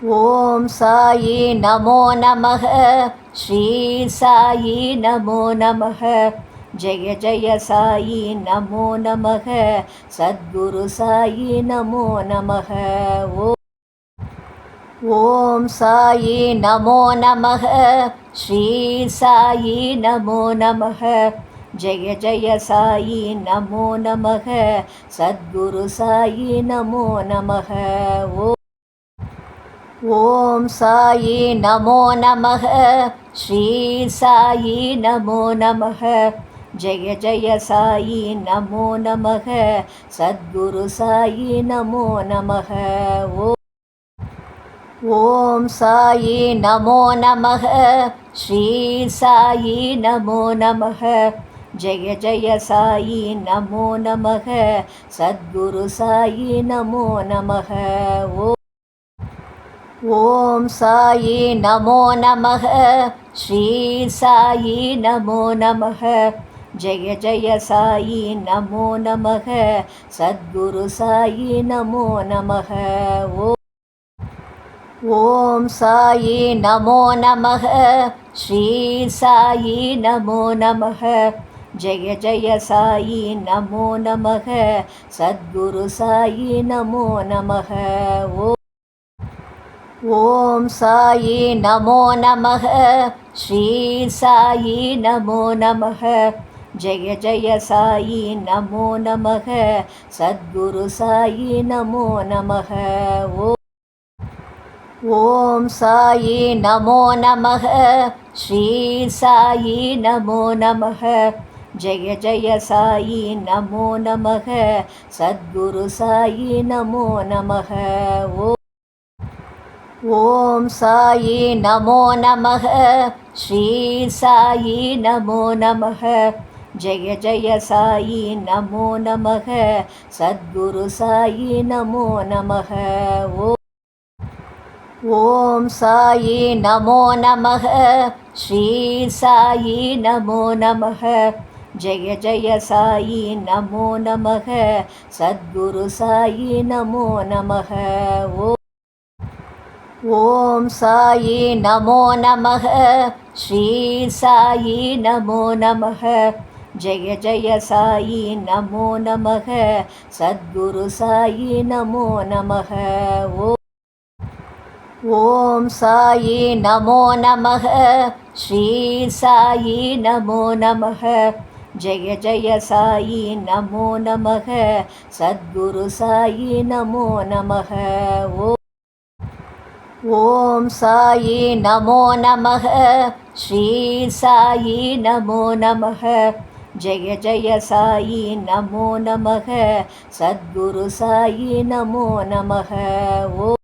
ஓம் சாயி நமோ நமக ஸ்ரீ சாயி நமோ நமக ஜெய ஜெய சாயி நமோ நமக சத்குரு சாயி நமோ நமக ஓம் சாயி நமோ நமக ஸ்ரீ சாயி நமோ நமக ஜெய ஜெய சாயி நமோ நமக சத்குரு சாயி நமோ நமக ஓ ஓம் சாயி நமோ நமக ஸ்ரீ சாயி நமோ நமக ஜய ஜய சாயி நமோ நமக சத்குரு சாயி நமோ நமக ஓம் சாயி நமோ நமக ஸ்ரீ சாயி நமோ நமக ஜய ஜய சாயி நமோ நமக சத்குரு சாயி நமோ நமக ஓ ஓம் சாயி நமோ நமக ஸ்ரீ சாயி நமோ நமக ஜய ஜய சாயி நமோ நமக சத்குரு சாயி நமோ நமக ஓம் சாயி நமோ நமக ஸ்ரீ சாயி நமோ நமக ஜய ஜய சாயி நமோ நமக சத்குரு சாயி நமோ நமக ஓ ஓம் சாயி நமோ நமக ஸ்ரீ சாயி நமோ நமக ஜய ஜய சாயி நமோ நமக சத்குரு சாயி நமோ நமக ஓம் சாயி நமோ நமக ஸ்ரீ சாயி நமோ நமக ஜய ஜய சாயி நமோ நமக சத்குரு சாயி நமோ நமக ஓ ஓம் சாயி நமோ நமக ஸ்ரீ சாயி நமோ நமக ஜய ஜய சாயி நமோ நமக சத்குரு சாயி நமோ நமக ஓம் சாயி நமோ நமக ஸ்ரீ சாயி நமோ நமக ஜய ஜய சாயி நமோ நமக சத்குரு சாயி நமோ நமக ஓ ஓம் சாயி நமோ நமக ஸ்ரீ சாயி நமோ நமக ஜய ஜய சாயி நமோ நமக சத்குரு சாயி நமோ நமக ஓம் சாயி நமோ நமக ஸ்ரீ சாயி நமோ நமக ஜய ஜய சாயி நமோ நமக சத்குரு சாயி நமோ நமக ஓ ஓம் சாயி நமோ நமக ஸ்ரீ சாயி நமோ நமக ஜெய ஜெய சாயி நமோ நமக சத்குரு சாயி நமோ நமக ஓ